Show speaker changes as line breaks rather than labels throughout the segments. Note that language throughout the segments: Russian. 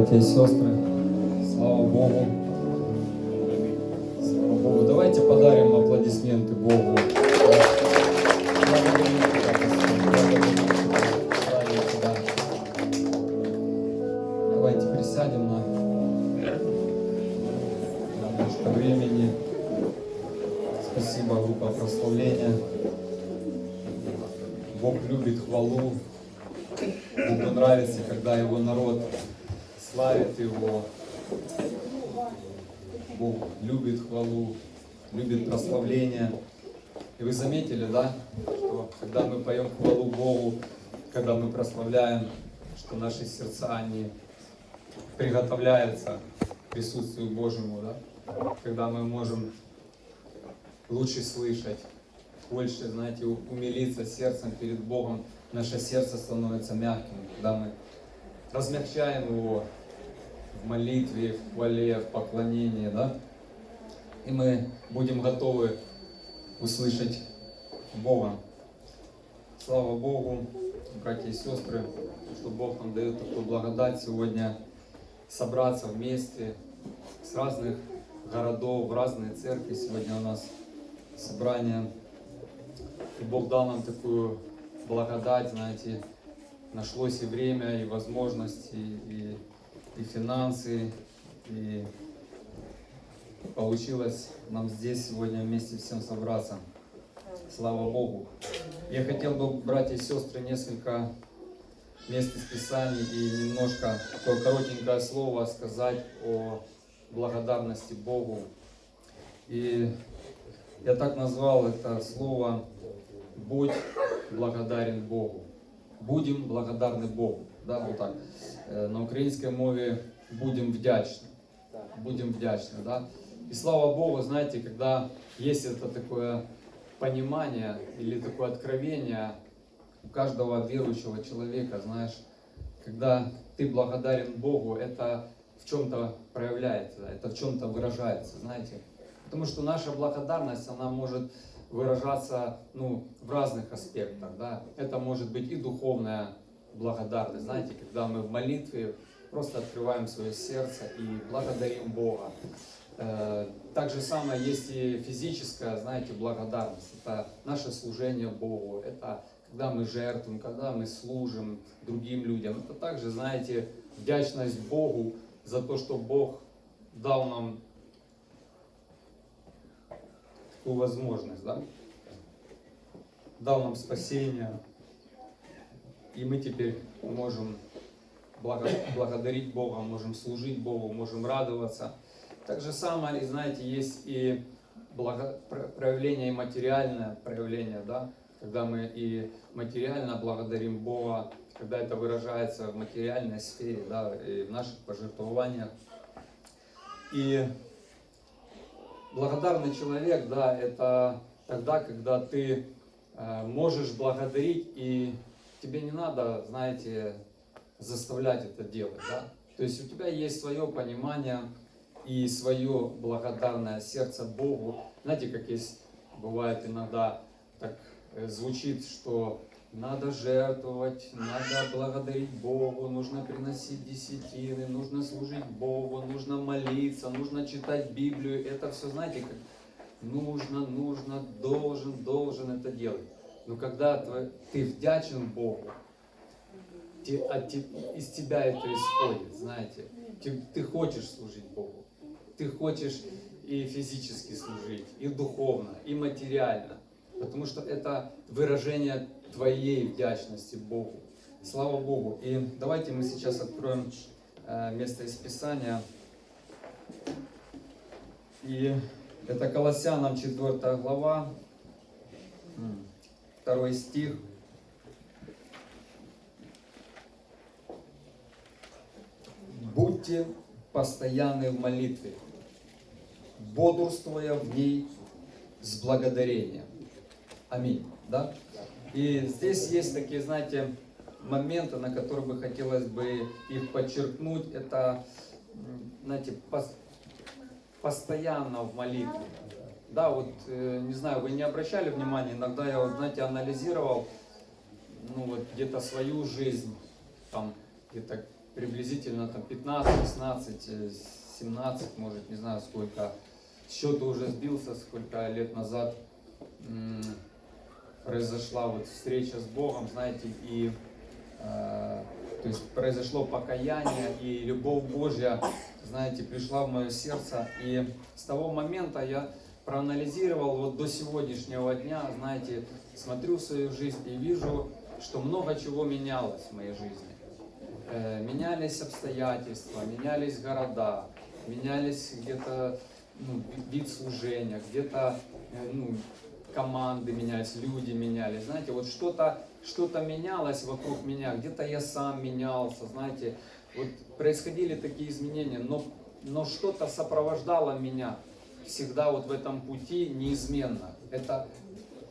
братья и сестры. Слава Богу. Слава Богу. Давайте подарим аплодисменты Богу. Давайте присядем на немножко времени. Спасибо, группа прославления. Бог любит хвалу. Богу нравится, когда его народ славит его. Бог любит хвалу, любит прославление. И вы заметили, да, что когда мы поем хвалу Богу, когда мы прославляем, что наши сердца, они приготовляются к присутствию Божьему, да? Когда мы можем лучше слышать, больше, знаете, умилиться сердцем перед Богом, наше сердце становится мягким, когда мы размягчаем его в молитве, в хвале, в поклонении, да? И мы будем готовы услышать Бога. Слава Богу, братья и сестры, что Бог нам дает такую благодать сегодня собраться вместе с разных городов, в разные церкви. Сегодня у нас собрание. И Бог дал нам такую благодать, знаете, нашлось и время, и возможности, и, и финансы, и получилось нам здесь сегодня вместе всем собраться. Слава Богу. Я хотел бы, братья и сестры, несколько мест из Писаний и немножко такое коротенькое слово сказать о благодарности Богу. И я так назвал это слово «Будь благодарен Богу». Будем благодарны Богу Да, вот так. Э, На українській мові будем вдячны. Будем вдячны, да. И слава Богу, знаете, когда есть это такое понимание или такое откровение у каждого верующего человека, знаешь, когда ты благодарен Богу, это в чем-то проявляется, это в чем-то выражается, знаете. Потому что наша благодарность, она может выражаться ну, в разных аспектах. Да? Это может быть и духовная благодарность, знаете, когда мы в молитве просто открываем свое сердце и благодарим Бога. Э, Так же самое есть и физическая, знаете, благодарность. Это наше служение Богу, это когда мы жертвуем, когда мы служим другим людям. Это также, знаете, вдячность Богу за то, что Бог дал нам такую возможность, да? Дал нам спасение, и мы теперь можем благо- благодарить Бога, можем служить Богу, можем радоваться. Так же самое, и знаете, есть и благо- про- проявление и материальное проявление, да, когда мы и материально благодарим Бога, когда это выражается в материальной сфере, да, и в наших пожертвованиях. И благодарный человек, да, это тогда, когда ты э, можешь благодарить, и тебе не надо, знаете, заставлять это делать, да. То есть у тебя есть свое понимание и свое благодарное сердце Богу. Знаете, как есть, бывает иногда так э, звучит, что надо жертвовать, надо благодарить Богу, нужно приносить десятины, нужно служить Богу, нужно молиться, нужно читать Библию. Это все, знаете, как нужно, нужно, должен, должен это делать. Но когда ты вдячен Богу, те- из тебя это исходит, знаете. Ты, ты хочешь служить Богу. Ты хочешь и физически служить, и духовно, и материально. Потому что это выражение твоей вдячности Богу. Слава Богу. И давайте мы сейчас откроем э, место из Писания. И это Колоссянам 4 глава, 2 стих. Будьте постоянны в молитве, бодрствуя в ней с благодарением. Аминь. Да? И здесь есть такие, знаете, моменты, на которые бы хотелось бы их подчеркнуть. Это, знаете, пос- постоянно в молитве. Да, вот, э, не знаю, вы не обращали внимания, иногда я, вот, знаете, анализировал, ну, вот, где-то свою жизнь, там, где-то приблизительно там 15, 16, э, 17, может, не знаю сколько. Счет уже сбился, сколько лет назад м, произошла вот встреча с Богом, знаете, и э, то есть произошло покаяние, и любовь Божья, знаете, пришла в мое сердце. И с того момента я проанализировал вот до сегодняшнего дня, знаете, смотрю свою жизнь и вижу, что много чего менялось в моей жизни. Э, менялись обстоятельства, менялись города, менялись где-то ну, вид служения, где-то э, ну, команды менялись, люди менялись. Знаете, вот что-то что-то менялось вокруг меня, где-то я сам менялся, знаете, вот происходили такие изменения, но, но что-то сопровождало меня всегда вот в этом пути неизменно. Это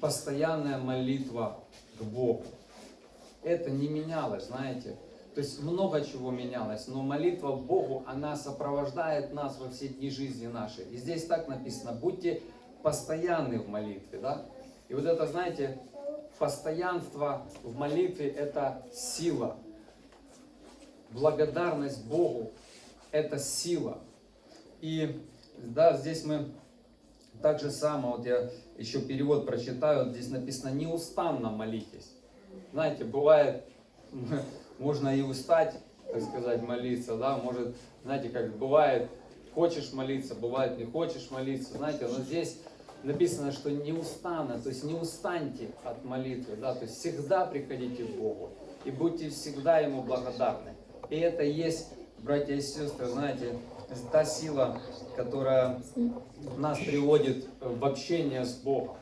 постоянная молитва к Богу. Это не менялось, знаете. То есть много чего менялось, но молитва к Богу, она сопровождает нас во все дни жизни нашей. И здесь так написано, будьте постоянны в молитве, да. И вот это, знаете, постоянство в молитве – это сила. Благодарность Богу – это сила. И да, здесь мы так же само, вот я еще перевод прочитаю, здесь написано «неустанно молитесь». Знаете, бывает, можно и устать, так сказать, молиться, да, может, знаете, как бывает, хочешь молиться, бывает не хочешь молиться, знаете, но здесь написано, что неустанно, то есть не устаньте от молитвы, да, то есть всегда приходите к Богу и будьте всегда Ему благодарны. И это есть, братья и сестры, знаете, та сила, которая нас приводит в общение с Богом.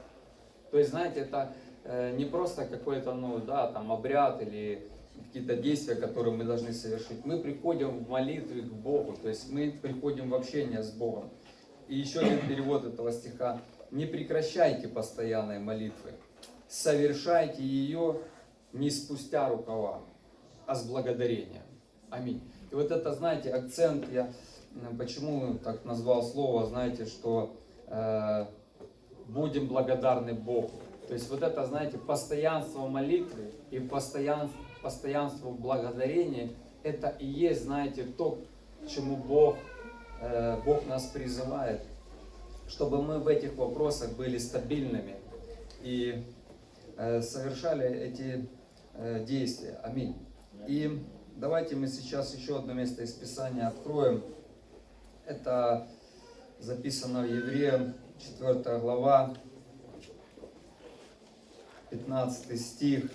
То есть, знаете, это э, не просто какой-то, ну, да, там, обряд или какие-то действия, которые мы должны совершить. Мы приходим в молитве к Богу, то есть мы приходим в общение с Богом. И еще один перевод этого стиха. Не прекращайте постоянной молитвы, совершайте ее не спустя рукава, а с благодарением. Аминь. И вот это, знаете, акцент, я почему так назвал слово, знаете, что э, будем благодарны Богу. То есть вот это, знаете, постоянство молитвы и постоянство, постоянство в благодарении, это и есть, знаете, то, к чему Бог, э, Бог нас призывает, чтобы мы в этих вопросах были стабильными и э, совершали эти э, действия. Аминь. И давайте мы сейчас еще одно место из Писания откроем. Это записано в Евреям, 4 глава, 15 стих.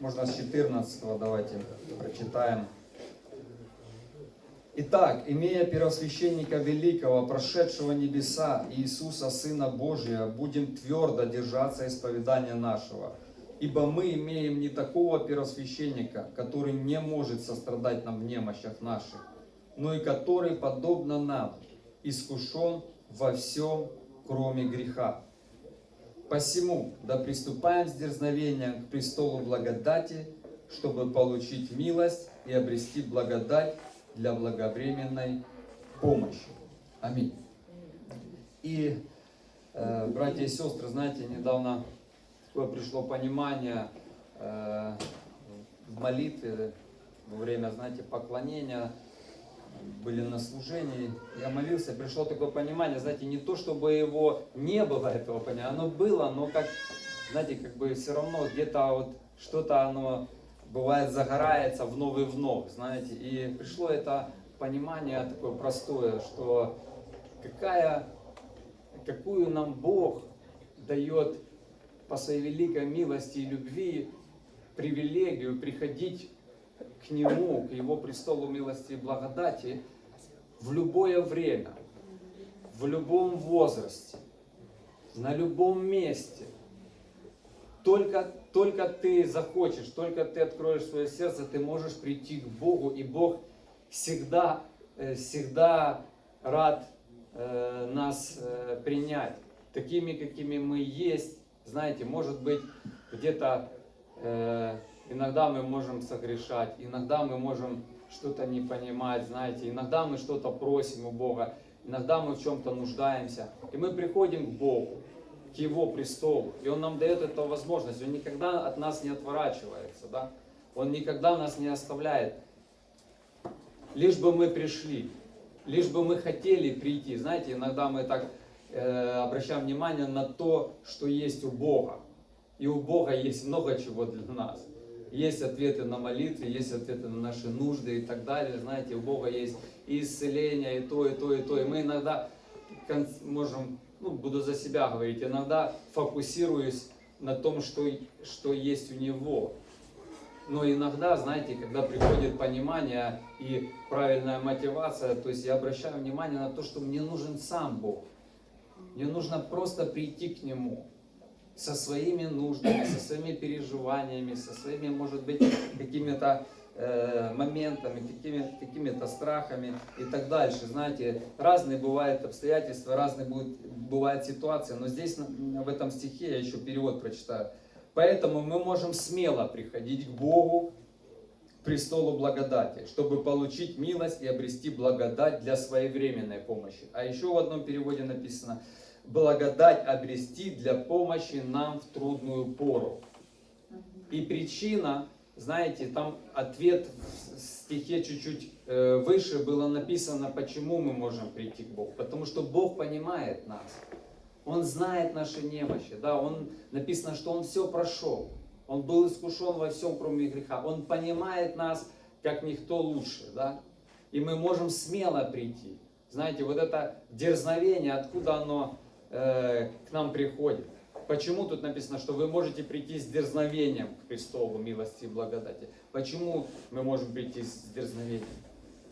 Можно с 14 давайте прочитаем. Итак, имея первосвященника великого, прошедшего небеса, Иисуса, Сына Божия, будем твердо держаться исповедания нашего. Ибо мы имеем не такого первосвященника, который не может сострадать нам в немощах наших, но и который, подобно нам, искушен во всем, кроме греха. Посему, да приступаем с дерзновением к престолу благодати, чтобы получить милость и обрести благодать для благовременной помощи. Аминь. И, э, братья и сестры, знаете, недавно пришло понимание э, в молитве, во время, знаете, поклонения, были на служении, я молился, пришло такое понимание, знаете, не то, чтобы его не было, этого понимания, оно было, но как, знаете, как бы все равно где-то вот что-то оно бывает загорается вновь и вновь, знаете. И пришло это понимание такое простое, что какая, какую нам Бог дает по своей великой милости и любви привилегию приходить к Нему, к Его престолу милости и благодати в любое время, в любом возрасте, на любом месте. Только только ты захочешь, только ты откроешь свое сердце, ты можешь прийти к Богу, и Бог всегда, э, всегда рад э, нас э, принять такими, какими мы есть. Знаете, может быть, где-то иногда мы можем согрешать, иногда мы можем что-то не понимать, знаете, иногда мы что-то просим у Бога, иногда мы в чем-то нуждаемся, и мы приходим к Богу. к Его престолу. И Он нам дает эту возможность. Он никогда от нас не отворачивается, да? Он никогда нас не оставляет. Лишь бы мы пришли, лишь бы мы хотели прийти. Знаете, иногда мы так э, обращаем внимание на то, что есть у Бога. И у Бога есть много чего для нас. Есть ответы на молитвы, есть ответы на наши нужды и так далее. Знаете, у Бога есть и исцеление, и то, и то, и то. И мы иногда можем, ну, буду за себя говорить, иногда фокусируюсь на том, что, что есть у Него. Но иногда, знаете, когда приходит понимание и правильная мотивация, то есть я обращаю внимание на то, что мне нужен сам Бог. Мне нужно просто прийти к Нему со своими нуждами, со своими переживаниями, со своими, может быть, какими-то э, моментами, какими, какими-то страхами и так дальше. Знаете, разные бывают обстоятельства, разные будут, бывают ситуации, но здесь в этом стихе я еще перевод прочитаю. Поэтому мы можем смело приходить к Богу, престолу благодати, чтобы получить милость и обрести благодать для своевременной помощи. А еще в одном переводе написано благодать обрести для помощи нам в трудную пору. И причина, знаете, там ответ в стихе чуть-чуть э, выше было написано, почему мы можем прийти к Богу. Потому что Бог понимает нас. Он знает наши немощи. Да? Он, написано, что Он все прошел. Он был искушен во всем, кроме греха. Он понимает нас, как никто лучше. Да? И мы можем смело прийти. Знаете, вот это дерзновение, откуда оно э, к нам приходит. Почему тут написано, что вы можете прийти с дерзновением к престолу милости и благодати? Почему мы можем прийти с дерзновением?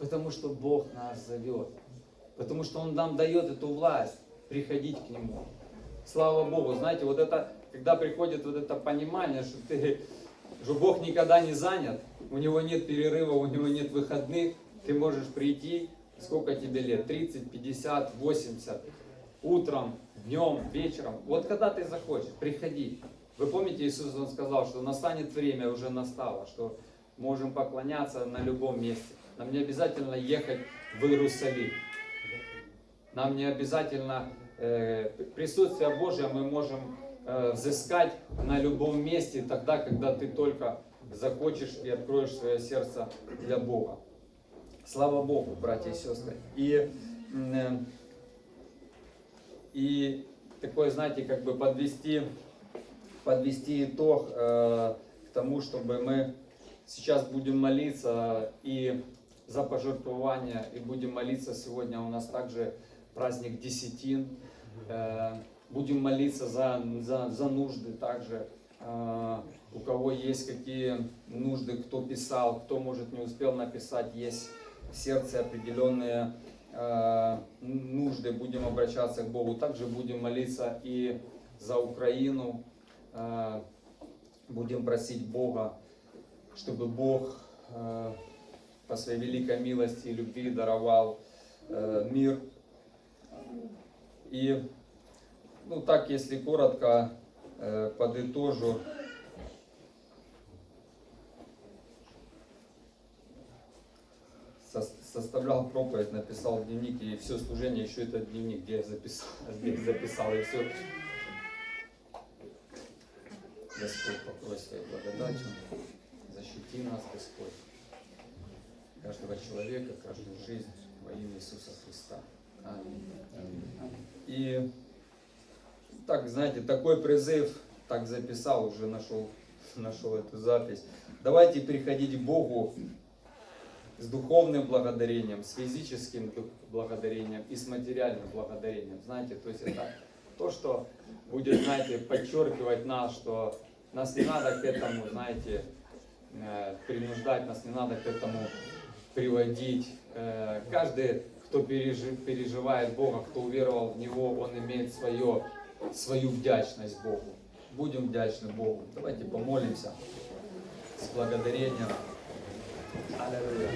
Потому что Бог нас зовет. Потому что Он нам дает эту власть приходить к Нему. Слава Богу, знаете, вот это, когда приходит вот это понимание, что ты, что Бог никогда не занят, у Него нет перерыва, у Него нет выходных, ты можешь прийти, сколько тебе лет, 30, 50, 80, утром, днем, вечером. Вот когда ты захочешь, приходи. Вы помните, Иисус Он сказал, что настанет время, уже настало, что можем поклоняться на любом месте. Нам не обязательно ехать в Иерусалим. Нам не обязательно э, присутствие Божье мы можем э, взыскать на любом месте, тогда, когда ты только захочешь и откроешь свое сердце для Бога. Слава Богу, братья и сестры. И, э, и такое, знаете, как бы подвести, подвести итог э, к тому, чтобы мы сейчас будем молиться и за пожертвования, и будем молиться сегодня у нас также праздник Десятин. Э, Будем молиться за, за, за нужды также. Э, У кого есть какие нужды, кто писал, кто, может, не успел написать, есть в сердце определенные э, нужды, будем обращаться к Богу. Также будем молиться и за Украину. Э, Будем просить Бога, чтобы Бог э, по своей великой милости и любви даровал э, мир. И, ну так, если коротко подытожу, Сос- составлял проповедь, написал дневник, и все служение, еще этот дневник, где я записал, здесь записал, и все. Господь, покрой своей благодатью, защити нас, Господь, каждого человека, каждую жизнь во имя Иисуса Христа. Аминь. И так, знаете, такой призыв, так записал, уже нашел, нашел эту запись. Давайте переходить к Богу с духовным благодарением, с физическим благодарением и с материальным благодарением. Знаете, то есть это то, что будет, знаете, подчеркивать нас, что нас не надо к этому, знаете, э, принуждать, нас не надо к этому приводить. Э, Каждый, кто пережи- переживает Бога, кто уверовал в Него, он имеет свое, свою вдячность Богу. Будем вдячны Богу. Давайте помолимся с благодарением. Аллилуйя.